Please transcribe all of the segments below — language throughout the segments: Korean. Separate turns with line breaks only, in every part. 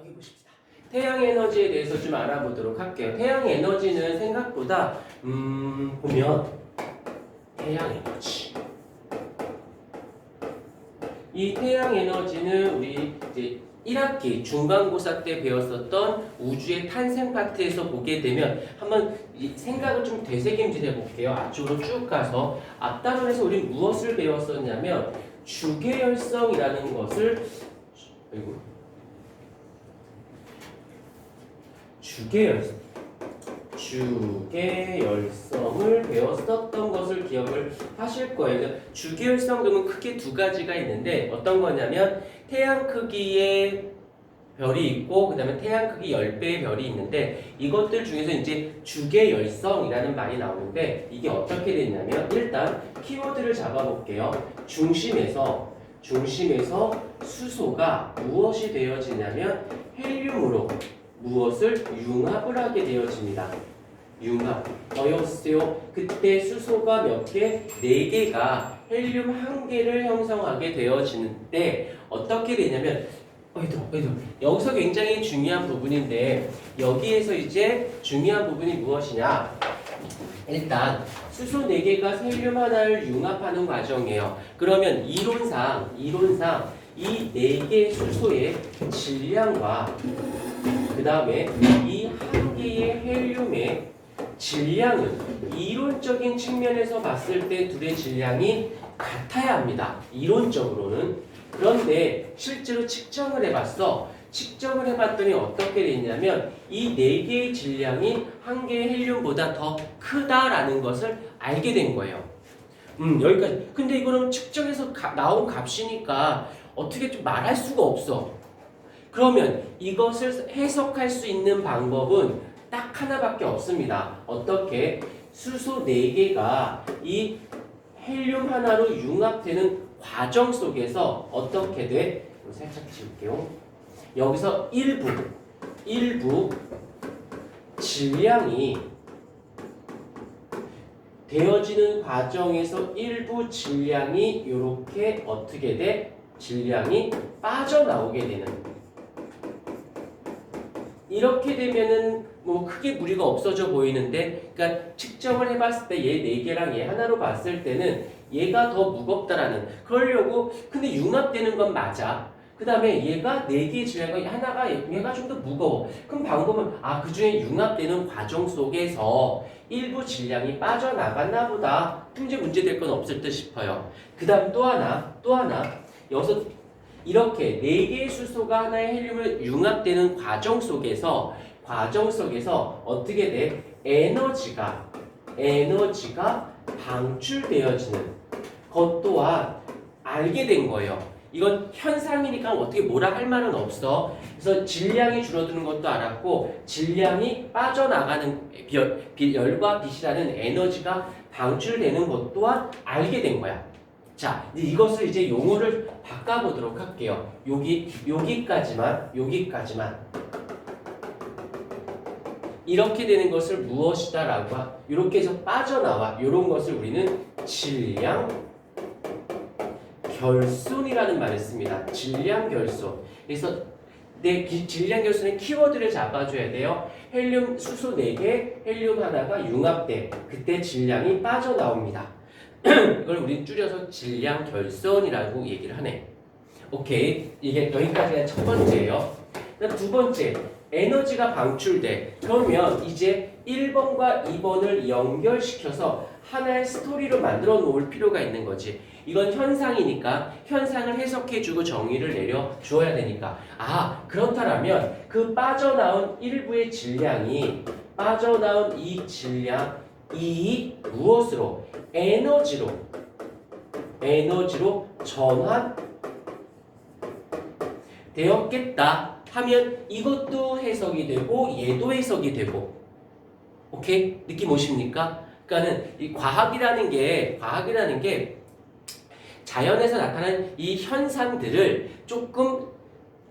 여기 보십시다. 태양 에너지에 대해서 좀 알아보도록 할게요. 태양 에너지는 생각보다 음 보면 태양 에너지 이 태양 에너지는 우리 이제 1학기 중간고사 때 배웠었던 우주의 탄생 파트에서 보게 되면 한번 이 생각을 좀 되새김질 해볼게요. 앞쪽으로 쭉 가서 앞단원에서 우리 무엇을 배웠었냐면 주계열성이라는 것을 아이고 주계 열성 주계 열성을 배웠었던 것을 기억을 하실 거예요. 주계 열성 그러면 크게 두 가지가 있는데 어떤 거냐면 태양 크기의 별이 있고 그다음에 태양 크기 10배의 별이 있는데 이것들 중에서 이제 주계 열성이라는 말이 나오는데 이게 어떻게 되냐면 일단 키워드를 잡아 볼게요. 중심에서 중심에서 수소가 무엇이 되어지냐면 헬륨으로 무엇을 융합을 하게 되어집니다. 융합. 어여보세요. 그때 수소가 몇 개? 네 개가 헬륨 한 개를 형성하게 되어지는데 어떻게 되냐면 어이도 어이도 여기서 굉장히 중요한 부분인데 여기에서 이제 중요한 부분이 무엇이냐? 일단 수소 4개가 헬륨 하나를 융합하는 과정이에요. 그러면 이론상 이론상 이 4개의 수소의 질량과 그 다음에 이 한 개의 헬륨의 질량은 이론적인 측면에서 봤을 때 둘의 질량이 같아야 합니다. 이론적으로는. 그런데 실제로 측정을 해봤어. 측정을 해봤더니 어떻게 되냐면 이 네 개의 질량이 한 개의 헬륨보다 더 크다라는 것을 알게 된 거예요. 음 여기까지. 근데 이거는 측정해서 가- 나온 값이니까 어떻게 좀 말할 수가 없어. 그러면 이것을 해석할 수 있는 방법은 딱 하나밖에 없습니다. 어떻게? 수소 4개가 이 헬륨 하나로 융합되는 과정 속에서 어떻게 돼? 살짝 지울게요. 여기서 일부, 일부 질량이 되어지는 과정에서 일부 질량이 이렇게 어떻게 돼? 질량이 빠져나오게 되는 이렇게 되면은 뭐 크게 무리가 없어져 보이는데 그러니까 측정을 해봤을 때 얘 네 개랑 얘 하나로 봤을 때는 얘가 더 무겁다라는 그러려고 근데 융합되는 건 맞아. 그 다음에 얘가 네 개의 질량이 하나가 얘- 얘가 좀 더 무거워. 그럼 방법은 아 그 중에 융합되는 과정 속에서 일부 질량이 빠져나갔나 보다. 문제 문제 될 건 없을 듯 싶어요. 그 다음 또 하나 또 하나. 여기서 이렇게 네 개의 수소가 하나의 헬륨을 융합되는 과정 속에서 과정 속에서 어떻게 돼? 에너지가 에너지가 방출되어지는 것 또한 알게 된 거예요. 이건 현상이니까 어떻게 뭐라 할 말은 없어. 그래서 질량이 줄어드는 것도 알았고 질량이 빠져나가는 열과 빛이라는 에너지가 방출되는 것 또한 알게 된 거야. 자, 이제 이것을 이제 용어를 바꿔보도록 할게요. 여기 여기까지만 여기까지만 이렇게 되는 것을 무엇이다라고 하, 이렇게 해서 빠져나와 이런 것을 우리는 질량 결손이라는 말을 씁니다. 질량 결손. 그래서 내 기- 질량 결손의 키워드를 잡아줘야 돼요. 헬륨 수소 4개, 헬륨 하나가 융합돼. 그때 질량이 빠져나옵니다. 이걸 우리는 줄여서 질량 결손이라고 얘기를 하네. 오케이. 이게 여기까지가 첫 번째예요. 두 번째, 에너지가 방출돼. 그러면 이제 1번과 2번을 연결시켜서 하나의 스토리로 만들어 놓을 필요가 있는 거지. 이건 현상이니까 현상을 해석해주고 정의를 내려 주어야 되니까. 아, 그렇다면 그 빠져나온 일부의 질량이 빠져나온 이 질량, 이 무엇으로? 에너지로. 에너지로 전환 되었겠다 하면 이것도 해석이 되고 얘도 해석이 되고 오케이 느낌 오십니까? 그러니까는 이 과학이라는 게 과학이라는 게 자연에서 나타나는 이 현상들을 조금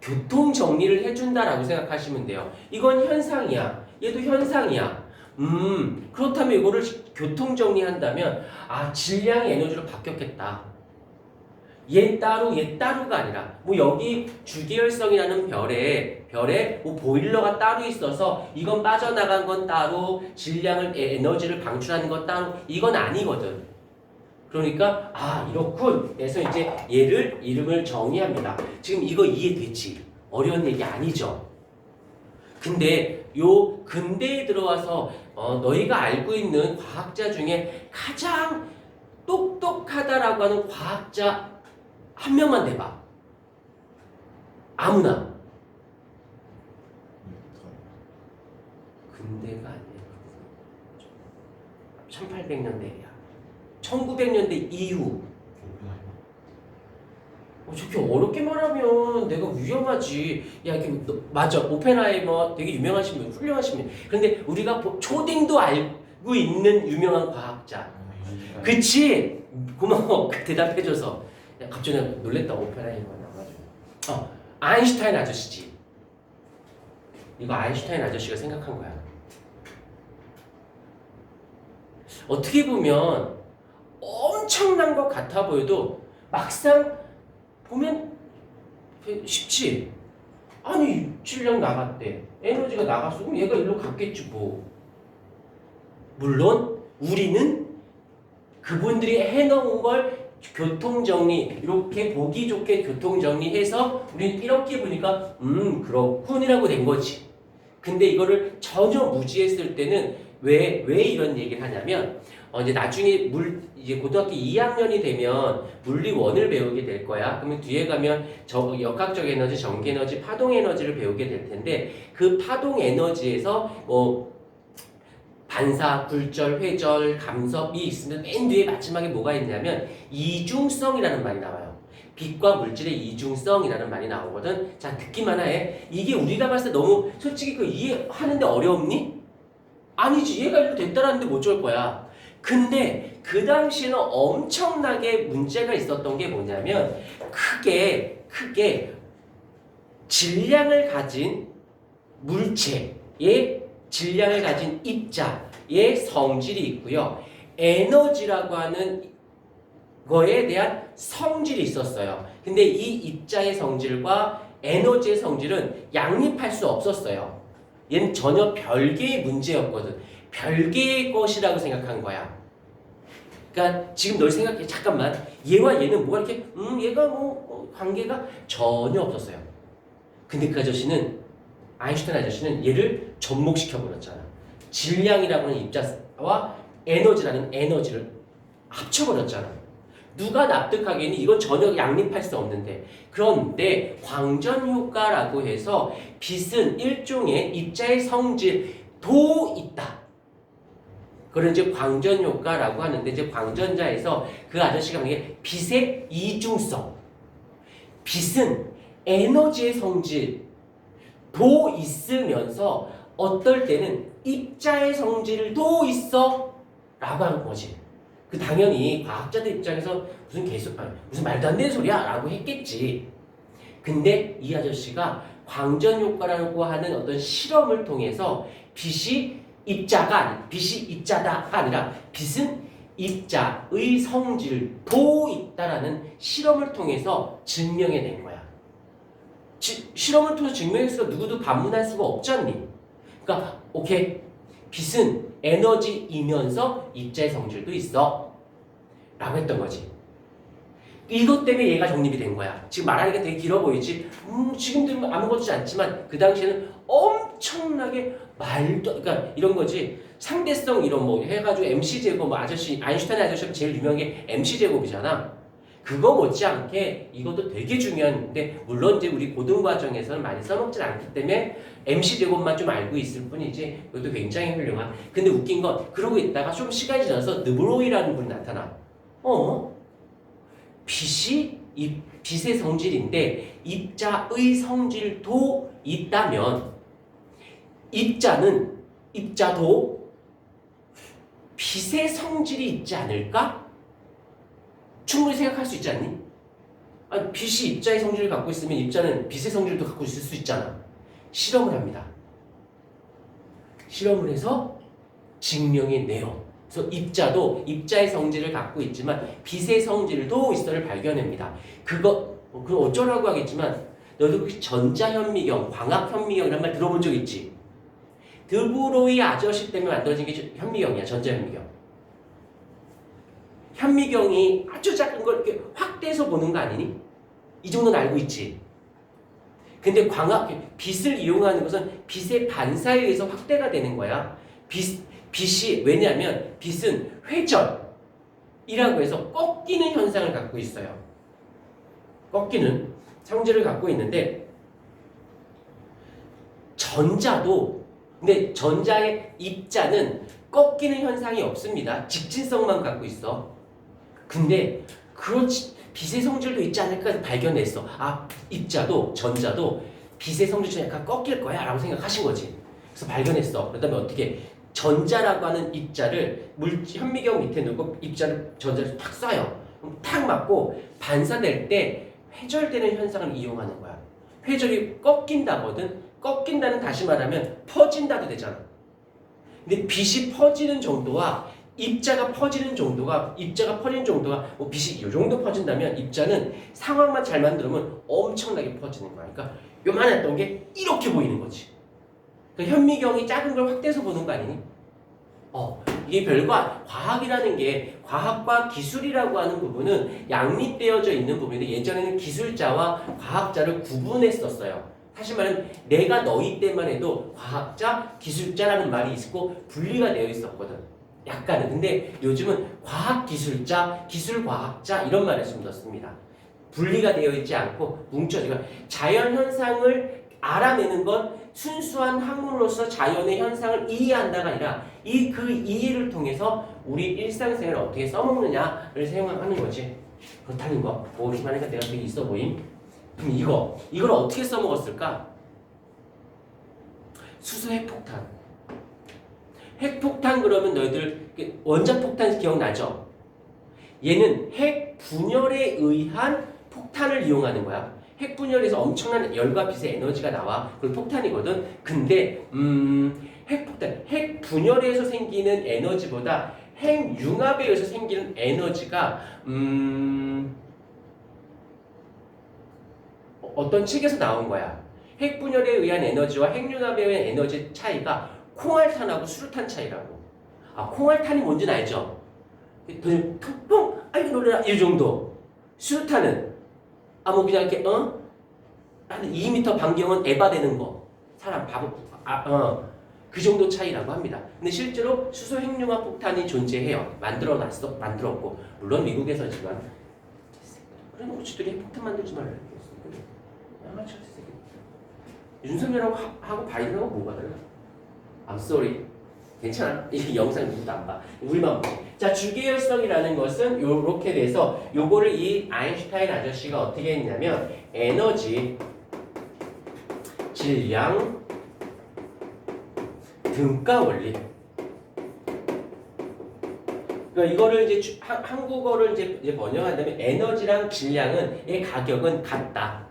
교통 정리를 해준다라고 생각하시면 돼요. 이건 현상이야. 얘도 현상이야. 음 그렇다면 이거를 교통 정리한다면 아 질량이 에너지로 바뀌었겠다. 얘 따로 얘 따로가 아니라 뭐 여기 주계열성이라는 별에 별에 뭐 보일러가 따로 있어서 이건 빠져나간 건 따로 질량을 에- 에너지를 방출하는 건 따로 이건 아니거든. 그러니까 아 이렇군. 그래서 이제 얘를 이름을 정의합니다. 지금 이거 이해되지? 어려운 얘기 아니죠. 근데 요 근대에 들어와서 어, 너희가 알고 있는 과학자 중에 가장 똑똑하다라고 하는 과학자 한 명만 대봐. 아무나. 근대가 아니야. 1800년대야. 1900년대 이후. 어, 저렇게 어렵게 말하면 내가 위험하지. 야, 이게 너- 맞아. 오펜하이머 되게 유명하신 분, 훌륭하신 분. 그런데 우리가 보- 초딩도 알고 있는 유명한 과학자. 그치? 고마워. 그 대답해줘서. 야, 갑자기 놀랬다. 오펜하이머 나와가지고. 어, 아인슈타인 아저씨지. 이거 아인슈타인 아저씨가 생각한 거야. 어떻게 보면 엄청난 것 같아 보여도 막상 보면 쉽지. 아니 질량 나갔대. 에너지가 나갔어. 그럼 얘가 일로 갔겠지 뭐. 물론 우리는 그분들이 해놓은 걸 교통정리 이렇게 보기 좋게 교통정리해서 우리는 이렇게 보니까 음 그렇군이라고 된 거지. 근데 이거를 전혀 무지했을 때는 왜 왜 이런 얘기를 하냐면 어 이제 나중에 물 이제 고등학교 2학년이 되면 물리 원을 배우게 될 거야. 그러면 뒤에 가면 저 역학적 에너지, 전기 에너지, 파동 에너지를 배우게 될 텐데 그 파동 에너지에서 뭐 반사, 굴절, 회절, 감섭이 있으면 맨 뒤에 마지막에 뭐가 있냐면 이중성이라는 말이 나와요. 빛과 물질의 이중성이라는 말이 나오거든. 자, 듣기만 해. 이게 우리가 봤을 때 너무 솔직히 그 이해하는데 어렵니? 아니지. 얘가 이렇게 됐다라는데 못 줄 거야. 근데 그 당시에는 엄청나게 문제가 있었던 게 뭐냐면 크게 크게 질량을 가진 물체의 질량을 가진 입자의 성질이 있고요. 에너지라고 하는 거에 대한 성질이 있었어요. 근데 이 입자의 성질과 에너지의 성질은 양립할 수 없었어요. 얘는 전혀 별개의 문제였거든. 별개의 것이라고 생각한 거야. 그러니까 지금 널 생각해 잠깐만 얘와 얘는 뭐가 이렇게 음 얘가 뭐, 뭐 관계가 전혀 없었어요. 근데 그 아저씨는 아인슈타인 아저씨는 얘를 접목시켜 버렸잖아. 질량이라고 하는 입자와 에너지라는 에너지를 합쳐 버렸잖아. 누가 납득하기에는 이건 전혀 양립할 수 없는데 그런데 광전 효과라고 해서 빛은 일종의 입자의 성질도 있다. 그런 이제 광전 효과라고 하는데 이제 광전자에서 그 아저씨가 이게 빛의 이중성. 빛은 에너지의 성질도 있으면서 어떨 때는 입자의 성질도 있어 라고 하는 거지. 그 당연히 과학자들 입장에서 무슨 계속 무슨 말도 안 되는 소리야 라고 했겠지. 근데 이 아저씨가 광전 효과라고 하는 어떤 실험을 통해서 빛이 입자가 빛이 입자다가 아니라 빛은 입자의 성질도 있다라는 실험을 통해서 증명해 낸 거야. 지- 실험을 통해서 증명했으니까 누구도 반문할 수가 없지 않니? 그러니까 오케이 빛은 에너지이면서 입자의 성질도 있어 라고 했던 거지 이것 때문에 얘가 정립이 된 거야. 지금 말하니까 되게 길어 보이지? 음, 지금 들으면 아무것도 않지만 그 당시에는 엄청나게 말도 그러니까 이런 거지. 상대성 이런 뭐 해가지고 MC 제곱 뭐 아저씨 아인슈타인 아저씨가 제일 유명한 게 MC 제곱이잖아. 그거 못지않게 이것도 되게 중요한데 물론 이제 우리 고등 과정에서는 많이 써먹진 않기 때문에 MC 제곱만 좀 알고 있을 뿐이지 이것도 굉장히 훌륭한. 근데 웃긴 건 그러고 있다가 좀 시간이 지나서 느브로이라는 분이 나타나. 어? 빛이 이 빛의 성질인데 입자의 성질도 있다면 입자는 입자도 빛의 성질이 있지 않을까? 충분히 생각할 수 있지 않니? 아니, 빛이 입자의 성질을 갖고 있으면 입자는 빛의 성질도 갖고 있을 수 있잖아. 실험을 합니다. 실험을 해서 증명해 내요. 그래서 입자도 입자의 성질을 갖고 있지만 빛의 성질도 있어를 발견합니다. 그거 어, 그럼 어쩌라고 하겠지만 너도 그 전자현미경, 광학현미경이란 말 들어본 적 있지? 드브로이 아저씨 때문에 만들어진 게 현미경이야, 전자현미경. 현미경이 아주 작은 걸 이렇게 확대해서 보는 거 아니니? 이 정도는 알고 있지. 근데 광학 빛을 이용하는 것은 빛의 반사에 의해서 확대가 되는 거야. 빛 빛이 왜냐하면 빛은 회전이라고 해서 꺾이는 현상을 갖고 있어요. 꺾이는 성질을 갖고 있는데 전자도 근데 전자의 입자는 꺾이는 현상이 없습니다. 직진성만 갖고 있어. 근데 그렇지 빛의 성질도 있지 않을까 해서 발견했어. 아 입자도 전자도 빛의 성질처럼 약간 꺾일 거야 라고 생각하신 거지. 그래서 발견했어. 그다음에 어떻게 전자라고 하는 입자를 물 현미경 밑에 놓고 입자를 전자를 탁 쏴요. 탁 맞고 반사될 때 회절되는 현상을 이용하는 거야. 회절이 꺾인다거든. 꺾인다는 다시 말하면 퍼진다도 되잖아. 근데 빛이 퍼지는 정도와 입자가 퍼지는 정도가 입자가 퍼지는 정도가 뭐 빛이 이 정도 퍼진다면 입자는 상황만 잘 만들면 엄청나게 퍼지는 거야. 그러니까 요만했던 게 이렇게 보이는 거지. 그 현미경이 작은 걸 확대해서 보는 거 아니니? 어, 이게 아니- 과학이라는 게 과학과 기술이라고 하는 부분은 양립되어져 있는 부분인데 예전에는 기술자와 과학자를 구분했었어요. 사실 말하면 내가 너희 때만 해도 과학자, 기술자라는 말이 있고 분리가 되어 있었거든. 약간은. 근데 요즘은 과학기술자, 기술과학자 이런 말을 좀 넣습니다. 분리가 되어 있지 않고 뭉쳐지고 자연 현상을 알아내는 건 순수한 학문으로서 자연의 현상을 이해한다가 아니라 이 그 이해를 통해서 우리 일상생활을 어떻게 써먹느냐를 사용하는 거지. 그렇다는 거. 보기만 하니까 내가 되게 있어 보임. 그럼 이거 이걸 어떻게 써먹었을까? 수소 핵폭탄. 핵폭탄 그러면 너희들 원자폭탄 기억나죠? 얘는 핵 분열에 의한 폭탄을 이용하는 거야. 핵 분열에서 엄청난 열과 빛의 에너지가 나와. 그걸 폭탄이거든. 근데 음, 핵폭탄, 핵 분열에서 생기는 에너지보다 핵 융합에 의해서 생기는 에너지가 음, 어- 어떤 책에서 나온 거야. 핵 분열에 의한 에너지와 핵 융합에 의한 에너지 차이가 콩알탄하고 수류탄 차이라고. 아, 콩알탄이 뭔지는 알죠? 그 통통 아이고 놀래라 이 정도. 수류탄은 아뭐 그냥 이렇게 어? 한 2m 반경은 에바되는 거. 사람 바보 아 어. 그 정도 차이라고 합니다. 근데 실제로 수소 핵융합 폭탄이 존재해요. 만들어 놨어. 만들었고 물론 미국에서지만 그런 우치들이 핵폭탄 만들지 말라. 양아치. 윤석열하고 하- 하고 바이든하고 뭐가 달라? I'm sorry. 괜찮아. 이 영상 누구도 안 봐. 우리만 봐. 자, 주기율성이라는 것은 요렇게 돼서 요거를 이 아인슈타인 아저씨가 어떻게 했냐면 에너지, 질량, 등가 원리. 그러니까 이거를 이제 주- 한, 한국어를 이제, 이제 번역한다면 에너지랑 질량은 의 가격은 같다.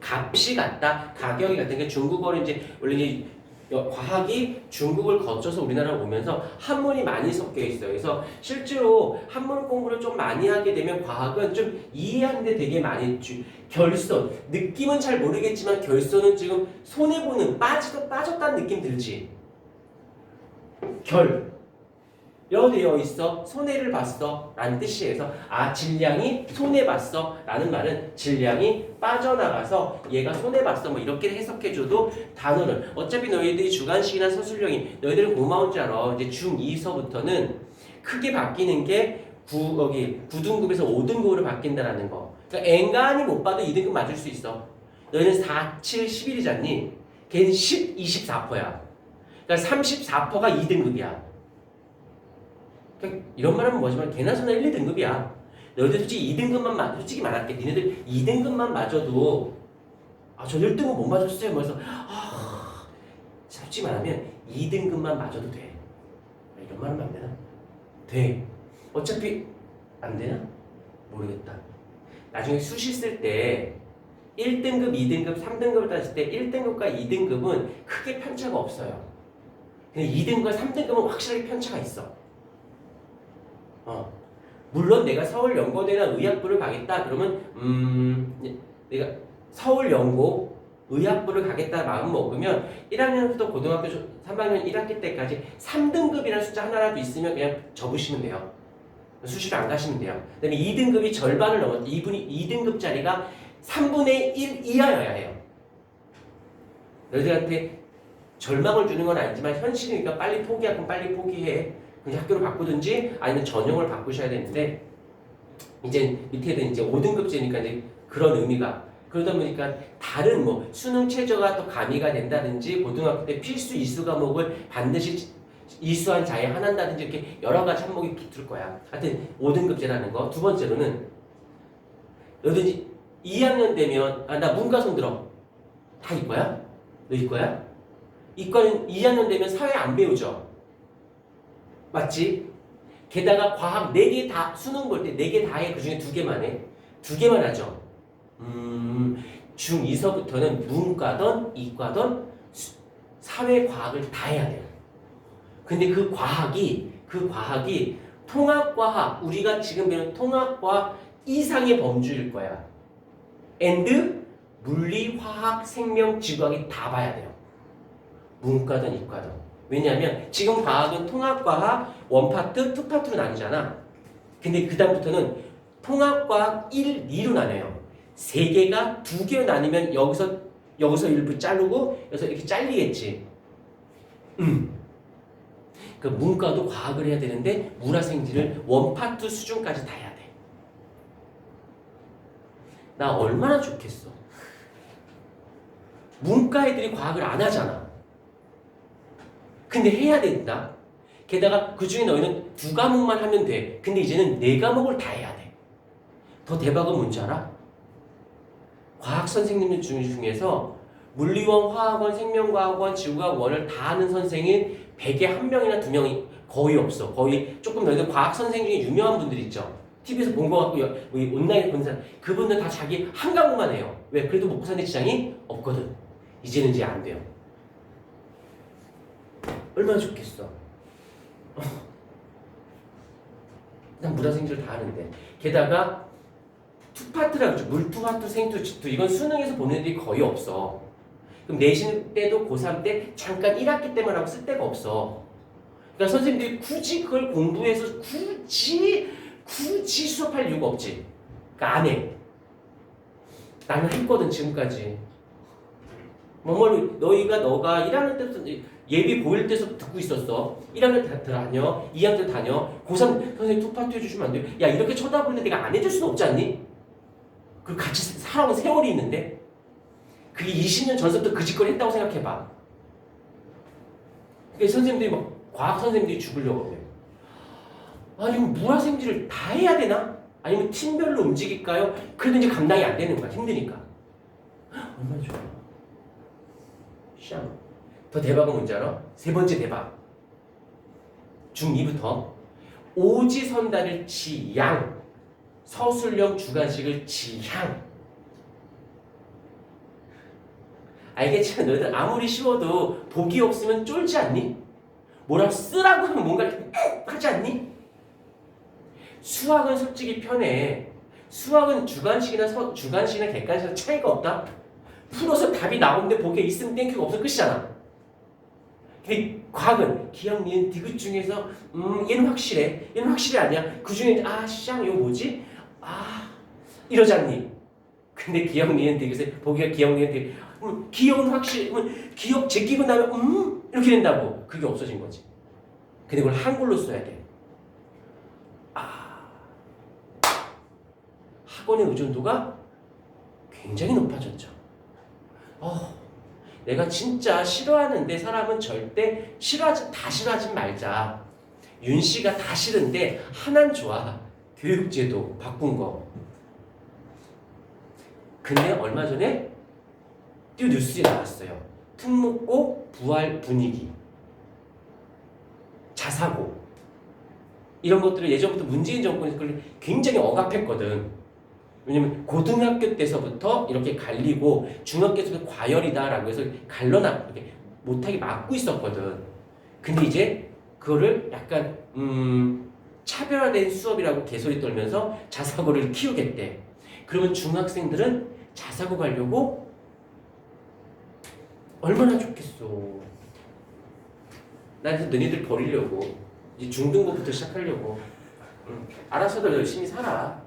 값이 같다. 가격이 같은 게 중국어를 이제 원래 이제 여- 과학이 중국을 거쳐서 우리나라로 오면서 한문이 많이 섞여 있어요. 그래서 실제로 한문 공부를 좀 많이 하게 되면 과학은 좀 이해하는데 되게 많이 주, 결손 느낌은 잘 모르겠지만 결손은 지금 손해 보는 빠지도 빠졌다는 느낌 들지. 결여 되어 있어 손해를 봤어 라는 뜻이에서 아 질량이 손해 봤어 라는 말은 질량이 빠져나가서 얘가 손해 봤어 뭐 이렇게 해석해줘도 단어는 어차피 너희들이 주관식이나 서술형이 너희들은 고마운 줄 알아. 이제 중2서부터는 크게 바뀌는 게 구, 거기 9등급에서 5등급으로 바뀐다라는 거. 그러니까 앵간히 못 봐도 2등급 맞을 수 있어. 너희는 4, 7, 11이잖니? 걔는 10, 24%야. 그러니까 34%가 2등급이야 그러니까 이런 말 하면 뭐지만 개나 소나 1, 2등급이야. 너희들 솔직히 2등급만 맞, 솔직히 말할게. 니네들 2등급만 맞아도 아, 저 1등급 못 맞았어요. 그래서 아, 솔직히 말하면 2등급만 맞아도 돼. 이런 말 하면 안 되나? 돼. 어차피 안 되나? 모르겠다. 나중에 수시 쓸 때 1등급, 2등급, 3등급을 따질 때 1등급과 2등급은 크게 편차가 없어요. 근데 2등급과 3등급은 확실하게 편차가 있어. 어. 물론 내가 서울 연고대나 의학부를 가겠다 그러면 음 내가 서울 연고 의학부를 가겠다 마음 먹으면 1학년부터 고등학교 3학년 1학기 때까지 3등급이라는 숫자 하나라도 있으면 그냥 접으시면 돼요. 수시로 안 가시면 돼요. 그다음에 2등급이 절반을 넘었 2분이 2등급짜리가 3분의 1 이하여야 해요. 너희들한테 절망을 주는 건 아니지만 현실이니까 빨리 포기하고 빨리 포기해. 그냥 학교를 바꾸든지 아니면 전형을 바꾸셔야 되는데 이제 밑에는 이제 5등급제니까 이제 그런 의미가 그러다 보니까 다른 뭐 수능 최저가 또 가미가 된다든지 고등학교 때 필수 이수 과목을 반드시 이수한 자에 한한다든지 이렇게 여러 가지 항목이 붙을 거야. 하여튼 5등급제라는 거. 두 번째로는 너희들 2학년 되면 아 나 문과 손 들어. 다 이거야? 너 이거야? 이과는 2학년 되면 사회 안 배우죠. 맞지? 게다가 과학 4개 다 수능 볼 때 4개 다 해. 그 중에 2개만 해. 2개만 하죠. 음, 중2서부터는 문과든 이과든 수- 사회과학을 다 해야 돼요. 근데 그 과학이 그 과학이 통합과학 우리가 지금 배우는 통합과학 이상의 범주일 거야. and 물리, 화학, 생명, 지구학이 다 봐야 돼요. 문과든 이과든. 왜냐하면 지금 과학은 통합과학 원파트, 투파트로 나뉘잖아. 근데 그 다음부터는 통합과학 1, 2로 나뉘어요. 세 개가 두 개로 나뉘면 여기서 여기서 일부 자르고 여기서 이렇게 잘리겠지. 음. 그 문과도 과학을 해야 되는데 문화생지를 원파트 수준까지 다 해야 돼. 나 얼마나 좋겠어. 문과 애들이 과학을 안 하잖아. 근데 해야 된다. 게다가 그 중에 너희는 두 과목만 하면 돼. 근데 이제는 네 과목을 다 해야 돼. 더 대박은 뭔지 알아? 과학 선생님들 중- 중에서 물리원, 화학원, 생명과학원, 지구과학원을 다 하는 선생이 100에 한 명이나 두 명이 거의 없어. 거의 조금 너희들 과학 선생 중에 유명한 분들 있죠. TV에서 본거 같고 여- 뭐이 온라인에 본 사람 그분들 다 자기 한 과목만 해요. 왜? 그래도 사는 지장이 없거든. 이제는 이제 안 돼요. 얼마나 좋겠어. 어. 난 문화생지를 다 하는데 게다가 투파트라고 그러죠. 물투파트, 생투, 지투 이건 수능에서 보는 애들이 거의 없어. 그럼 내신 때도 고3 때 잠깐 1학기 때만 하고 쓸 데가 없어. 그러니까 선생님들이 굳이 그걸 공부해서 굳이 굳이 수업할 이유가 없지. 그러니까 안 해. 나는 했거든 지금까지. 뭐뭐를 너희가 너가 1학년 때부터 예비 고일 때서 듣고 있었어. 1학년 다 다녀, 2학년 때 다녀. 고3 선생님 투파트 해주시면 안 돼요? 야 이렇게 쳐다보는데 내가 안 해줄 수는 없지 않니? 그 같이 살아온 세월이 있는데 그게 20년 전부터 그 짓거리 했다고 생각해봐. 그러니까 선생님들이 막 과학 선생님들이 죽으려고 그래요. 아니 뭐 무화생지를 다 해야 되나? 아니면 팀별로 움직일까요? 그래도 이제 감당이 안 되는 거야. 힘드니까. 얼마나 좋아. 샹. 더 대박은 뭔지 알아? 세 번째 대박. 중2부터 오지선다를 지양 서술형 주관식을 지향 알겠지만 너희들 아무리 쉬워도 복이 없으면 쫄지 않니? 뭐라고 쓰라고 하면 뭔가 이렇게 하지 않니? 수학은 솔직히 편해 수학은 주관식이나 서, 주관식이나 객관식이나 차이가 없다 풀어서 답이 나오는데 복에 있으면 땡큐가 없어 끝이잖아 과학은 기억, 니은, 디귿 중에서 음 얘는 확실해. 얘는 확실히 아니야. 그 중에 아쌍 이거 뭐지? 아 이러지 않니? 근데 기억, 니은, 디귿에 보기가 기억, 니은, 디귿. 음, 기억은 확실히 음, 기억 제끼고 나면 음 이렇게 된다고. 그게 없어진 거지. 근데 그걸 한글로 써야 돼. 아, 학원의 의존도가 굉장히 높아졌죠. 어, 내가 진짜 싫어하는데 사람은 절대 싫어하지 다 싫어하지 말자. 윤 씨가 다 싫은데 하나는 좋아. 교육제도 바꾼 거. 근데 얼마 전에 띄우 뉴스에 나왔어요. 특목고 부활 분위기, 자사고 이런 것들을 예전부터 문재인 정권에서 굉장히 억압했거든. 왜냐면 고등학교 때서부터 이렇게 갈리고 중학교 때부터 과열이다라고 해서 갈려나 이렇게 못하게 막고 있었거든. 근데 이제 그거를 약간 음 차별화된 수업이라고 개소리 떨면서 자사고를 키우겠대. 그러면 중학생들은 자사고 가려고 얼마나 좋겠어. 난 그래서 너희들 버리려고. 이제 중등부부터 시작하려고. 응. 알아서들 열심히 살아.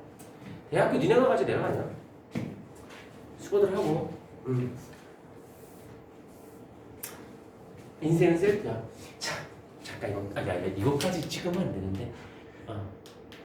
대학교 니네가 가지 내가 가냐? 수고들 하고. 응. 인생은 셀프야. 자, 잠깐 이거, 아니, 아니, 이거까지 찍으면 안 되는데. 어.